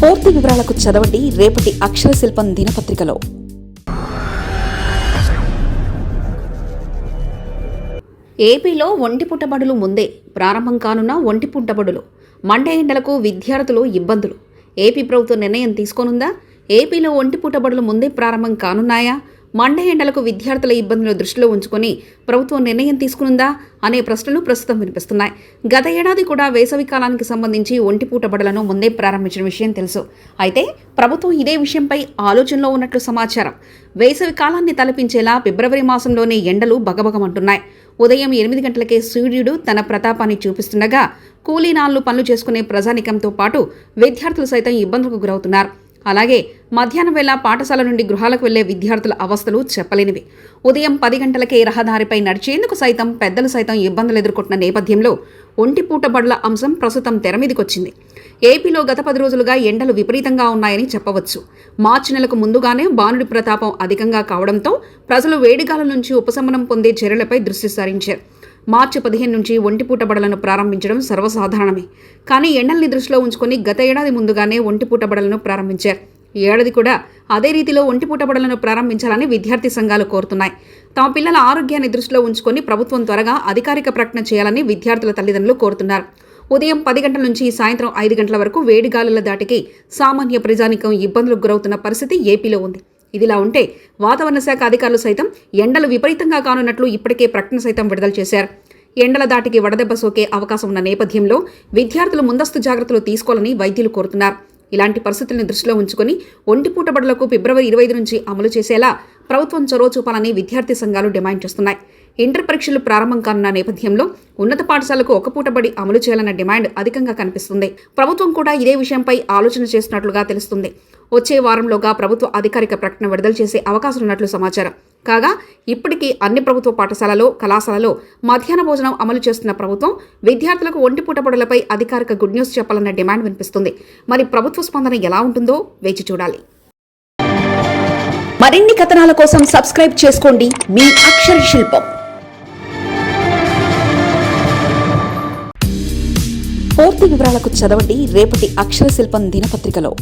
పూర్తి వివరాలకు చదవండి రేపటి అక్షర శిల్పం దినపత్రికలో. ఏపీలో ఒంటి పుట్టబడులు ముందే ప్రారంభం కానున్న ఒంటి పుట్టబడులు. మండే ఎండలకు విద్యార్థులు ఇబ్బందులు. ఏపీ ప్రభుత్వం నిర్ణయం తీసుకోనుందా? ఏపీలో ఒంటి పుట్టబడులు ముందే ప్రారంభం కానున్నాయా? మండ ఎండలకు విద్యార్థుల ఇబ్బందులు దృష్టిలో ఉంచుకొని ప్రభుత్వం నిర్ణయం తీసుకునుందా అనే ప్రశ్నలు ప్రస్తుతం వినిపిస్తున్నాయి. గత ఏడాది కూడా వేసవి కాలానికి సంబంధించి ఒంటి పూటబడులను ముందే ప్రారంభించిన విషయం తెలుసు. అయితే ప్రభుత్వం ఇదే విషయంపై ఆలోచనలో ఉన్నట్లు సమాచారం. వేసవి కాలాన్ని తలపించేలా ఫిబ్రవరి మాసంలోనే ఎండలు బగబగమంటున్నాయి. ఉదయం ఎనిమిది గంటలకే సూర్యుడు తన ప్రతాపాన్ని చూపిస్తుండగా కూలీనాళ్ళు పనులు చేసుకునే ప్రజానికంతో పాటు విద్యార్థులు సైతం ఇబ్బందులకు గురవుతున్నారు. అలాగే మధ్యాహ్నం వేళ పాఠశాల నుండి గృహాలకు వెళ్ళే విద్యార్థుల అవస్థలు చెప్పలేనివి. ఉదయం పది గంటలకే రహదారిపై నడిచేందుకు సైతం పెద్దలు సైతం ఇబ్బందులు ఎదుర్కొంటున్న నేపథ్యంలో ఒంటిపూట బడుల అంశం ప్రస్తుతం తెరమీదికొచ్చింది ఏపీలో గత పది రోజులుగా ఎండలు విపరీతంగా ఉన్నాయని చెప్పవచ్చు. మార్చి నెలకు ముందుగానే బానుడి ప్రతాపం అధికంగా కావడంతో ప్రజలు వేడిగాల నుంచి ఉపశమనం పొందే చర్యలపై దృష్టి సారించారు. మార్చి పదిహేను నుంచి ఒంటిపూట బడలను ప్రారంభించడం సర్వసాధారణమే. కానీ ఎండల్ని దృష్టిలో ఉంచుకొని గత ఏడాది ముందుగానే ఒంటిపూట బడలను ప్రారంభించారు. ఈ ఏడాది కూడా అదే రీతిలో ఒంటిపూట బడులను ప్రారంభించాలని విద్యార్థి సంఘాలు కోరుతున్నాయి. తమ పిల్లల ఆరోగ్యాన్ని దృష్టిలో ఉంచుకొని ప్రభుత్వం త్వరగా అధికారిక ప్రకటన చేయాలని విద్యార్థుల తల్లిదండ్రులు కోరుతున్నారు. ఉదయం పది గంటల నుంచి సాయంత్రం ఐదు గంటల వరకు వేడిగాలుల దాటికి సామాన్య ప్రజానికం ఇబ్బందులకు గురవుతున్న పరిస్థితి ఏపీలో ఉంది. ఇదిలా ఉంటే వాతావరణ శాఖ అధికారులు సైతం ఎండలు విపరీతంగా కానున్నట్లు ఇప్పటికే ప్రకటన సైతం విడుదల చేశారు. ఎండల దాటికి వడదెబ్బ సోకే అవకాశం ఉన్న నేపథ్యంలో విద్యార్థులు ముందస్తు జాగ్రత్తలు తీసుకోవాలని వైద్యులు కోరుతున్నారు. ఇలాంటి పరిస్థితులను దృష్టిలో ఉంచుకొని ఒంటిపూట బడులకు ఫిబ్రవరి ఇరవై నుంచి అమలు చేసేలా ప్రభుత్వం చొరవ చూపాలని విద్యార్థి సంఘాలు డిమాండ్ చేస్తున్నాయి. ఇంటర్ పరీక్షలు ప్రారంభం కానున్న నేపథ్యంలో ఉన్నత పాఠశాలకు ఒక పూటబడి అమలు చేయాలన్న డిమాండ్ అధికంగా కనిపిస్తుంది. ప్రభుత్వం కూడా ఇదే విషయంపై ఆలోచన చేస్తున్నట్లుగా తెలుస్తుంది. వచ్చే వారంలోగా ప్రభుత్వ అధికారిక ప్రకటన విడుదల చేసే అవకాశం ఉన్నట్లు సమాచారం. కాగా ఇప్పటికీ అన్ని ప్రభుత్వ పాఠశాలలో కళాశాలలో మధ్యాహ్న భోజనం అమలు చేస్తున్న ప్రభుత్వం విద్యార్థులకు ఒంటి పూటబడులపై అధికారిక గుడ్ న్యూస్ చెప్పాలన్న డిమాండ్ వినిపిస్తుంది. మరి ప్రభుత్వ స్పందన ఎలా ఉంటుందో వేచి చూడాలి. మరిన్ని కథనాల కోసం సబ్స్క్రైబ్ చేసుకోండి మీ అక్షర శిల్పం. పూర్తి వివరాలకు చదవండి రేపటి అక్షర శిల్పం దినపత్రికలో.